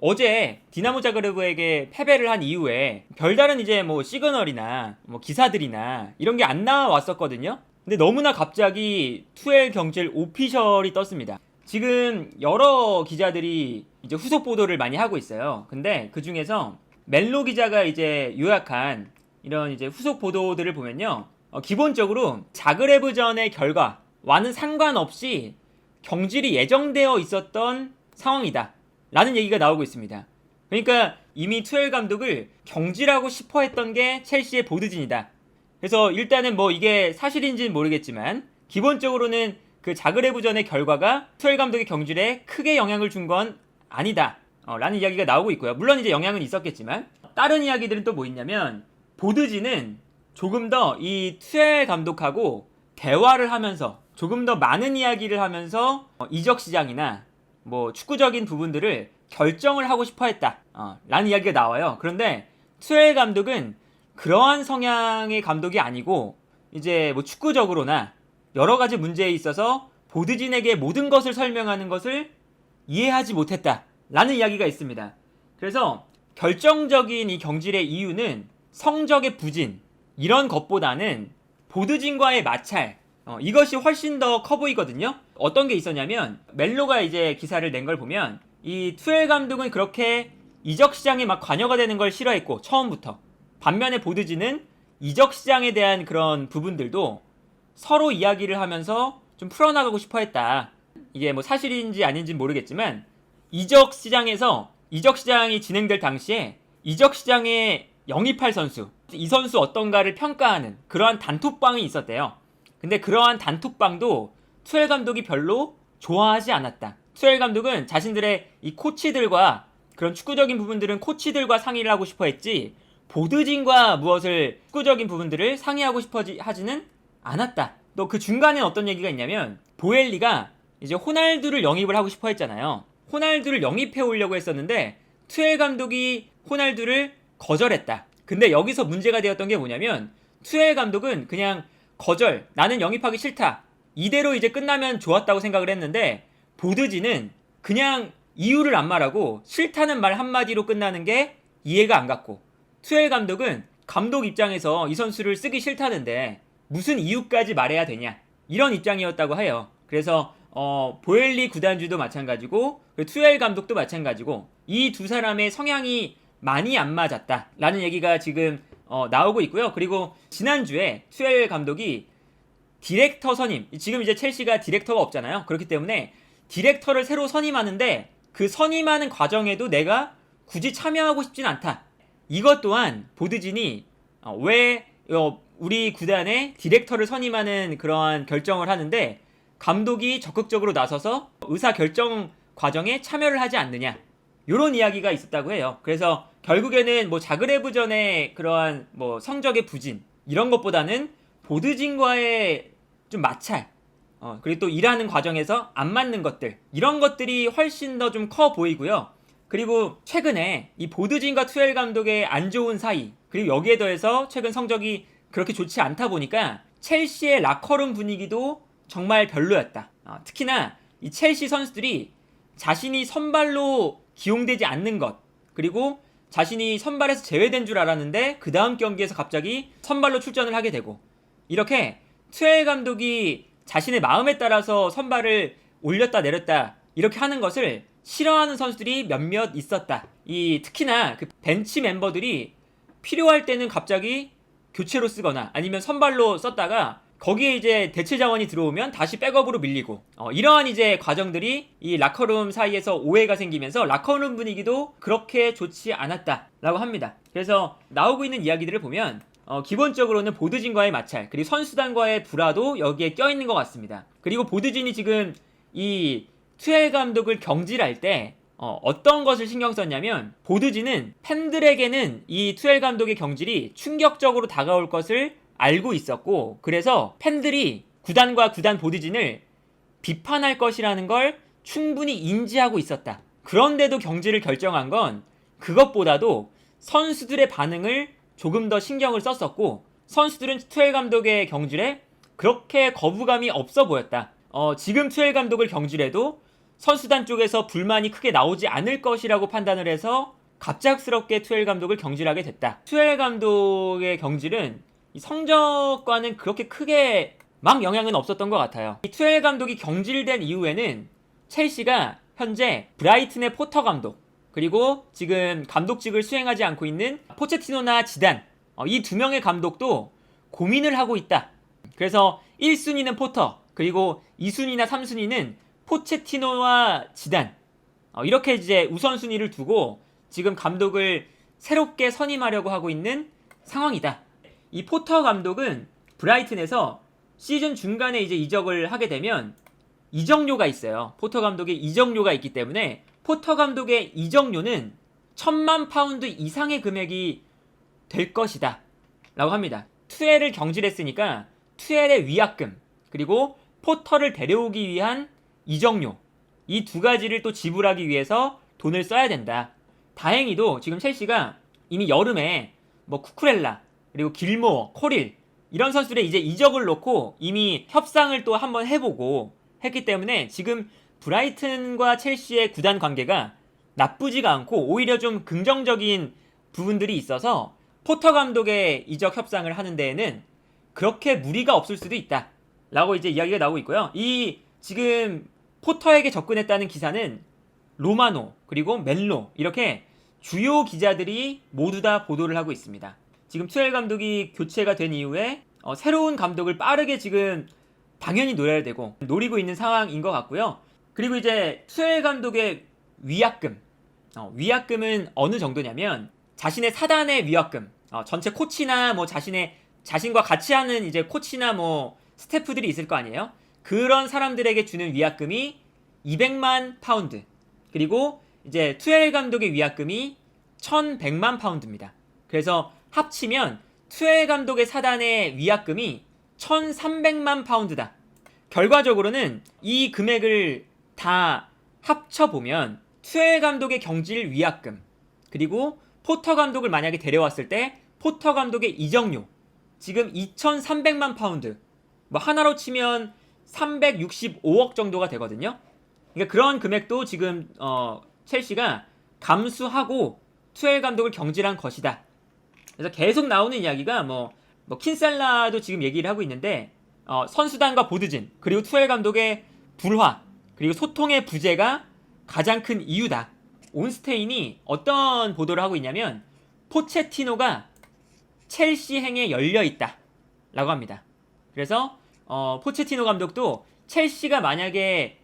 어제 디나모 자그레브에게 패배를 한 이후에 별다른 이제 뭐 시그널이나 뭐 기사들이나 이런 게 안 나왔었거든요. 근데 너무나 갑자기 투엘 경질 오피셜이 떴습니다. 지금 여러 기자들이 이제 후속 보도를 많이 하고 있어요. 근데 그 중에서 멜로 기자가 이제 요약한 이런 이제 후속 보도들을 보면요. 어, 기본적으로 자그레브전의 결과와는 상관없이 경질이 예정되어 있었던 상황이다. 라는 얘기가 나오고 있습니다. 그러니까 이미 투엘 감독을 경질하고 싶어 했던 게 첼시의 보드진이다. 그래서 일단은 뭐 이게 사실인지는 모르겠지만 기본적으로는 그 자그레브전의 결과가 투엘 감독의 경질에 크게 영향을 준 건 아니다. 어, 라는 이야기가 나오고 있고요. 물론 이제 영향은 있었겠지만 다른 이야기들은 또 뭐 있냐면 보드진은 조금 더 이 투엘 감독하고 대화를 하면서 조금 더 많은 이야기를 하면서 어, 이적 시장이나 뭐 축구적인 부분들을 결정을 하고 싶어 했다. 어, 라는 이야기가 나와요. 그런데 투엘 감독은 그러한 성향의 감독이 아니고 이제 뭐 축구적으로나 여러 가지 문제에 있어서 보드진에게 모든 것을 설명하는 것을 이해하지 못했다. 라는 이야기가 있습니다. 그래서 결정적인 이 경질의 이유는 성적의 부진, 이런 것보다는 보드진과의 마찰, 어, 이것이 훨씬 더 커 보이거든요. 어떤 게 있었냐면 멜로가 이제 기사를 낸 걸 보면 이 투엘 감독은 그렇게 이적 시장에 막 관여가 되는 걸 싫어했고 처음부터 반면에 보드진은 이적 시장에 대한 그런 부분들도 서로 이야기를 하면서 좀 풀어나가고 싶어 했다. 이게 뭐 사실인지 아닌지 는 모르겠지만 이적 시장에서 이적 시장이 진행될 당시에 이적 시장에 영입할 선수 이 선수 어떤가를 평가하는 그러한 단톡방이 있었대요. 근데 그러한 단톡방도 투엘 감독이 별로 좋아하지 않았다. 투엘 감독은 자신들의 이 코치들과 그런 축구적인 부분들은 코치들과 상의를 하고 싶어 했지 보드진과 무엇을 축구적인 부분들을 상의하고 싶어 하지는 않았다. 또 그 중간에 어떤 얘기가 있냐면 보엘리가 이제 호날두를 영입을 하고 싶어 했잖아요. 호날두를 영입해 오려고 했었는데 투엘 감독이 호날두를 거절했다. 근데 여기서 문제가 되었던 게 뭐냐면 투엘 감독은 그냥 거절, 나는 영입하기 싫다. 이대로 이제 끝나면 좋았다고 생각을 했는데 보드지는 그냥 이유를 안 말하고 싫다는 말 한마디로 끝나는 게 이해가 안 갔고 투엘 감독은 감독 입장에서 이 선수를 쓰기 싫다는데 무슨 이유까지 말해야 되냐 이런 입장이었다고 해요. 그래서 어, 보엘리 구단주도 마찬가지고 투엘 감독도 마찬가지고 이 두 사람의 성향이 많이 안 맞았다라는 얘기가 지금 어, 나오고 있고요. 그리고 지난주에 투엘 감독이 디렉터 선임, 지금 이제 첼시가 디렉터가 없잖아요. 그렇기 때문에 디렉터를 새로 선임하는데 그 선임하는 과정에도 내가 굳이 참여하고 싶진 않다. 이것 또한 보드진이 어, 왜 어, 우리 구단에 디렉터를 선임하는 그러한 결정을 하는데 감독이 적극적으로 나서서 의사 결정 과정에 참여를 하지 않느냐. 이런 이야기가 있었다고 해요. 그래서 결국에는 뭐 자그레브전의 그러한 뭐 성적의 부진 이런 것보다는 보드진과의 좀 마찰 어, 그리고 또 일하는 과정에서 안 맞는 것들 이런 것들이 훨씬 더 좀 커 보이고요. 그리고 최근에 이 보드진과 투엘 감독의 안 좋은 사이 그리고 여기에 더해서 최근 성적이 그렇게 좋지 않다 보니까 첼시의 라커룸 분위기도 정말 별로였다. 어, 특히나 이 첼시 선수들이 자신이 선발로 기용되지 않는 것 그리고 자신이 선발에서 제외된 줄 알았는데 그 다음 경기에서 갑자기 선발로 출전을 하게 되고 이렇게 투엘 감독이 자신의 마음에 따라서 선발을 올렸다 내렸다 이렇게 하는 것을 싫어하는 선수들이 몇몇 있었다. 이 특히나 그 벤치 멤버들이 필요할 때는 갑자기 교체로 쓰거나 아니면 선발로 썼다가 거기에 이제 대체 자원이 들어오면 다시 백업으로 밀리고 어, 이러한 이제 과정들이 이 라커룸 사이에서 오해가 생기면서 라커룸 분위기도 그렇게 좋지 않았다라고 합니다. 그래서 나오고 있는 이야기들을 보면 어, 기본적으로는 보드진과의 마찰 그리고 선수단과의 불화도 여기에 껴있는 것 같습니다. 그리고 보드진이 지금 이 투엘 감독을 경질할 때 어, 어떤 것을 신경 썼냐면 보드진은 팬들에게는 이 투엘 감독의 경질이 충격적으로 다가올 것을 알고 있었고 그래서 팬들이 구단과 구단 보드진을 비판할 것이라는 걸 충분히 인지하고 있었다. 그런데도 경질을 결정한 건 그것보다도 선수들의 반응을 조금 더 신경을 썼었고 선수들은 투엘 감독의 경질에 그렇게 거부감이 없어 보였다. 어, 지금 투엘 감독을 경질해도 선수단 쪽에서 불만이 크게 나오지 않을 것이라고 판단을 해서 갑작스럽게 투엘 감독을 경질하게 됐다. 투엘 감독의 경질은 이 성적과는 그렇게 크게 막 영향은 없었던 것 같아요. 이 투엘 감독이 경질된 이후에는 첼시가 현재 브라이튼의 포터 감독 그리고 지금 감독직을 수행하지 않고 있는 포체티노나 지단 어, 이두 명의 감독도 고민을 하고 있다. 그래서 1순위는 포터 그리고 2순위나 3순위는 포체티노와 지단 어, 이렇게 이제 우선순위를 두고 지금 감독을 새롭게 선임하려고 하고 있는 상황이다. 이 포터 감독은 브라이튼에서 시즌 중간에 이제 이적을 하게 되면 이적료가 있어요. 포터 감독의 이적료가 있기 때문에 포터 감독의 이적료는 천만 파운드 이상의 금액이 될 것이다. 라고 합니다. 투엘을 경질했으니까 투엘의 위약금 그리고 포터를 데려오기 위한 이적료 이 두 가지를 또 지불하기 위해서 돈을 써야 된다. 다행히도 지금 첼시가 이미 여름에 뭐 쿠쿠렐라 그리고 길모어, 코릴 이런 선수들의 이제 이적을 놓고 이미 협상을 또 한번 해보고 했기 때문에 지금 브라이튼과 첼시의 구단 관계가 나쁘지가 않고 오히려 좀 긍정적인 부분들이 있어서 포터 감독의 이적 협상을 하는 데에는 그렇게 무리가 없을 수도 있다. 라고 이제 이야기가 나오고 있고요. 이 지금 포터에게 접근했다는 기사는 로마노 그리고 멜로 이렇게 주요 기자들이 모두 다 보도를 하고 있습니다. 지금 투엘 감독이 교체가 된 이후에 어, 새로운 감독을 빠르게 지금 당연히 노려야 되고 노리고 있는 상황인 것 같고요. 그리고 이제 투엘 감독의 위약금 어, 위약금은 어느 정도냐면 자신의 사단의 위약금 어, 전체 코치나 뭐 자신의 자신과 같이 하는 이제 코치나 뭐 스태프들이 있을 거 아니에요. 그런 사람들에게 주는 위약금이 200만 파운드 그리고 이제 투엘 감독의 위약금이 1100만 파운드입니다. 그래서 합치면 투엘 감독의 사단의 위약금이 1300만 파운드다. 결과적으로는 이 금액을 다 합쳐보면 투엘 감독의 경질 위약금 그리고 포터 감독을 만약에 데려왔을 때 포터 감독의 이적료 지금 2300만 파운드 뭐 하나로 치면 365억 정도가 되거든요. 그러니까 그런 금액도 지금 어, 첼시가 감수하고 투엘 감독을 경질한 것이다. 그래서 계속 나오는 이야기가 뭐, 뭐 킨살라도 지금 얘기를 하고 있는데 어, 선수단과 보드진 그리고 투엘 감독의 불화 그리고 소통의 부재가 가장 큰 이유다. 온스테인이 어떤 보도를 하고 있냐면 포체티노가 첼시 행에 열려 있다. 라고 합니다. 그래서 어, 포체티노 감독도 첼시가 만약에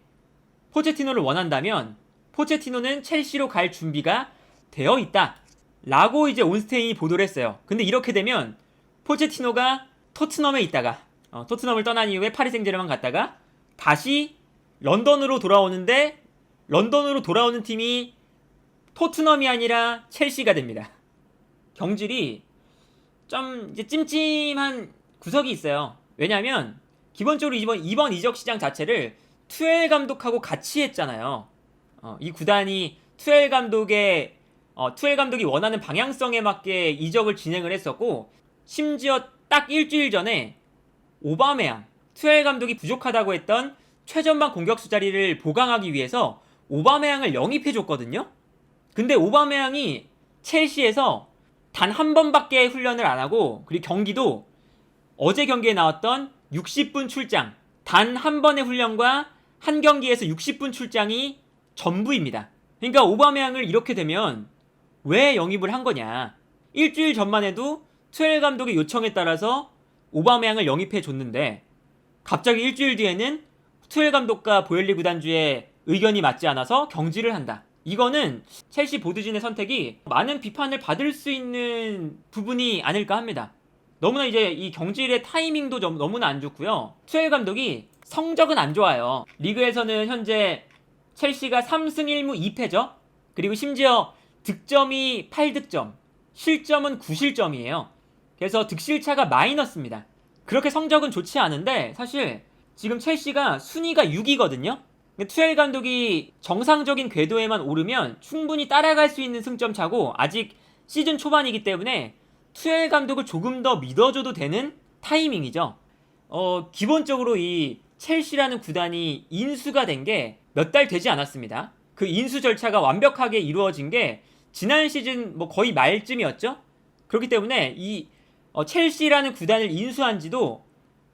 포체티노를 원한다면 포체티노는 첼시로 갈 준비가 되어 있다. 라고 이제 온스테인이 보도를 했어요. 근데 이렇게 되면 포체티노가 토트넘에 있다가 어, 토트넘을 떠난 이후에 파리 생제르맹 갔다가 다시 런던으로 돌아오는데 런던으로 돌아오는 팀이 토트넘이 아니라 첼시가 됩니다. 경질이 좀 이제 찜찜한 구석이 있어요. 왜냐하면 기본적으로 이번 이번 이적 시장 자체를 투엘 감독하고 같이 했잖아요. 어, 이 구단이 투엘 감독의 어, 투엘 감독이 원하는 방향성에 맞게 이적을 진행을 했었고 심지어 딱 일주일 전에 오바메양 투엘 감독이 부족하다고 했던 최전방 공격수 자리를 보강하기 위해서 오바메양을 영입해 줬거든요. 근데 오바메양이 첼시에서 단 한 번밖에 훈련을 안 하고 그리고 경기도 어제 경기에 나왔던 60분 출장 단 한 번의 훈련과 한 경기에서 60분 출장이 전부입니다. 그러니까 오바메양을 이렇게 되면 왜 영입을 한 거냐? 일주일 전만 해도 투엘 감독의 요청에 따라서 오바메양을 영입해 줬는데 갑자기 일주일 뒤에는 투엘 감독과 보엘리 구단주의 의견이 맞지 않아서 경질을 한다. 이거는 첼시 보드진의 선택이 많은 비판을 받을 수 있는 부분이 아닐까 합니다. 너무나 이제 이 경질의 타이밍도 좀 너무나 안 좋고요. 투엘 감독이 성적은 안 좋아요. 리그에서는 현재 첼시가 3승 1무 2패죠. 그리고 심지어 득점이 8득점, 실점은 9실점이에요. 그래서 득실차가 마이너스입니다. 그렇게 성적은 좋지 않은데 사실 지금 첼시가 순위가 6위거든요. 투엘 감독이 정상적인 궤도에만 오르면 충분히 따라갈 수 있는 승점 차고 아직 시즌 초반이기 때문에 투엘 감독을 조금 더 믿어줘도 되는 타이밍이죠. 어, 기본적으로 이 첼시라는 구단이 인수가 된 게 몇 달 되지 않았습니다. 그 인수 절차가 완벽하게 이루어진 게 지난 시즌 뭐 거의 말쯤이었죠. 그렇기 때문에 이 어, 첼시라는 구단을 인수한 지도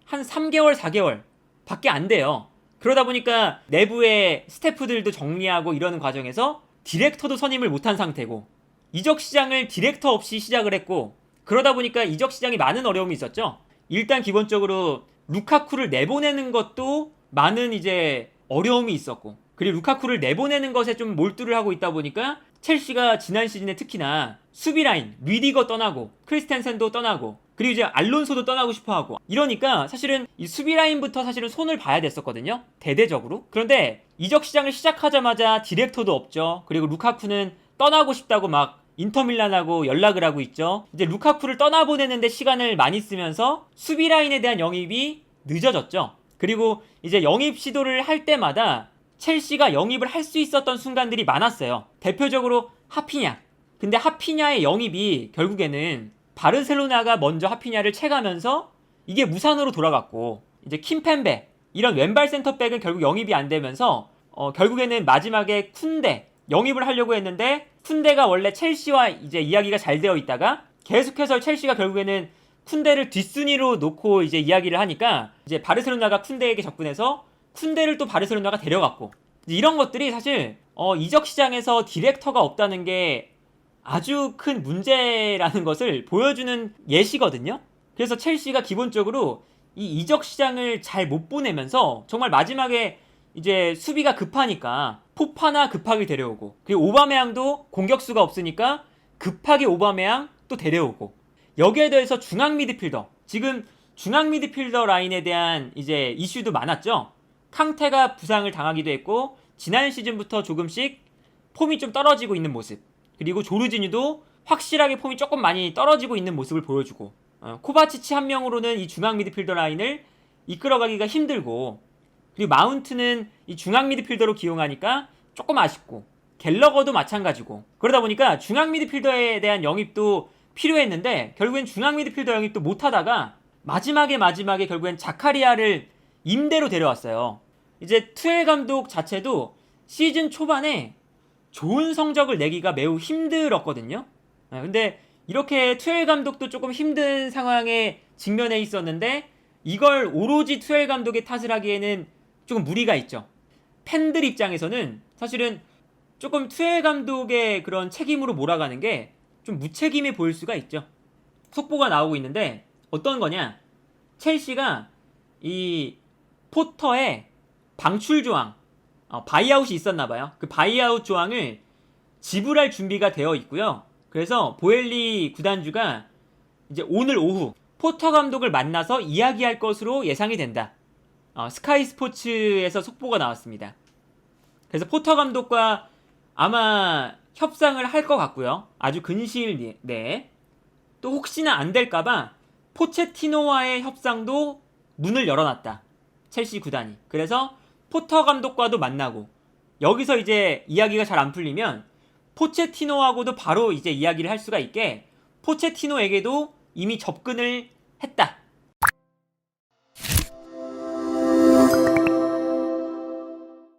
한 3개월, 4개월 밖에 안 돼요. 그러다 보니까 내부의 스태프들도 정리하고 이러는 과정에서 디렉터도 선임을 못한 상태고 이적 시장을 디렉터 없이 시작을 했고 그러다 보니까 이적 시장에 많은 어려움이 있었죠. 일단 기본적으로 루카쿠를 내보내는 것도 많은 이제 어려움이 있었고 그리고 루카쿠를 내보내는 것에 좀 몰두를 하고 있다 보니까 첼시가 지난 시즌에 특히나 수비 라인 리디거 떠나고 크리스텐센도 떠나고 그리고 이제 알론소도 떠나고 싶어 하고 이러니까 사실은 이 수비 라인부터 사실은 손을 봐야 됐었거든요. 대대적으로. 그런데 이적 시장을 시작하자마자 디렉터도 없죠. 그리고 루카쿠는 떠나고 싶다고 막 인터밀란하고 연락을 하고 있죠. 이제 루카쿠를 떠나보내는데 시간을 많이 쓰면서 수비 라인에 대한 영입이 늦어졌죠. 그리고 이제 영입 시도를 할 때마다 첼시가 영입을 할 수 있었던 순간들이 많았어요. 대표적으로 하피냐. 근데 하피냐의 영입이 결국에는 바르셀로나가 먼저 하피냐를 채가면서 이게 무산으로 돌아갔고 이제 킴펜베 이런 왼발 센터백은 결국 영입이 안 되면서 어, 결국에는 마지막에 쿤데 영입을 하려고 했는데 쿤데가 원래 첼시와 이제 이야기가 잘 되어 있다가 계속해서 첼시가 결국에는 쿤데를 뒷순위로 놓고 이제 이야기를 하니까 이제 바르셀로나가 쿤데에게 접근해서 쿤데를 또 바르셀로나가 데려갔고 이런 것들이 사실 어, 이적 시장에서 디렉터가 없다는 게 아주 큰 문제라는 것을 보여주는 예시거든요. 그래서 첼시가 기본적으로 이 이적 시장을 잘 못 보내면서 정말 마지막에 이제 수비가 급하니까 포파나 급하게 데려오고 그리고 오바메양도 공격수가 없으니까 급하게 오바메양 또 데려오고 여기에 대해서 중앙 미드필더 지금 중앙 미드필더 라인에 대한 이제 이슈도 많았죠. 캉테가 부상을 당하기도 했고 지난 시즌부터 조금씩 폼이 좀 떨어지고 있는 모습 그리고 조르지뉴도 확실하게 폼이 조금 많이 떨어지고 있는 모습을 보여주고 어, 코바치치 한 명으로는 이 중앙 미드필더 라인을 이끌어가기가 힘들고 그리고 마운트는 이 중앙 미드필더로 기용하니까 조금 아쉽고 갤러거도 마찬가지고. 그러다 보니까 중앙 미드필더에 대한 영입도 필요했는데 결국엔 중앙 미드필더 영입도 못하다가 마지막에 마지막에 결국엔 자카리아를 임대로 데려왔어요. 이제 투엘 감독 자체도 시즌 초반에 좋은 성적을 내기가 매우 힘들었거든요. 아, 근데 이렇게 투엘 감독도 조금 힘든 상황에 직면해 있었는데 이걸 오로지 투엘 감독의 탓을 하기에는 조금 무리가 있죠. 팬들 입장에서는 사실은 조금 투엘 감독의 그런 책임으로 몰아가는 게 좀 무책임해 보일 수가 있죠. 속보가 나오고 있는데 어떤 거냐? 첼시가 이 포터의 방출 조항, 어, 바이아웃이 있었나 봐요. 그 바이아웃 조항을 지불할 준비가 되어 있고요. 그래서 보엘리 구단주가 이제 오늘 오후 포터 감독을 만나서 이야기할 것으로 예상이 된다. 어, 스카이 스포츠에서 속보가 나왔습니다. 그래서 포터 감독과 아마 협상을 할 것 같고요. 아주 근시일 내에. 또 혹시나 안 될까봐 포체티노와의 협상도 문을 열어놨다. 첼시 구단이. 그래서 포터 감독과도 만나고 여기서 이제 이야기가 잘 안 풀리면 포체티노하고도 바로 이제 이야기를 할 수가 있게 포체티노에게도 이미 접근을 했다.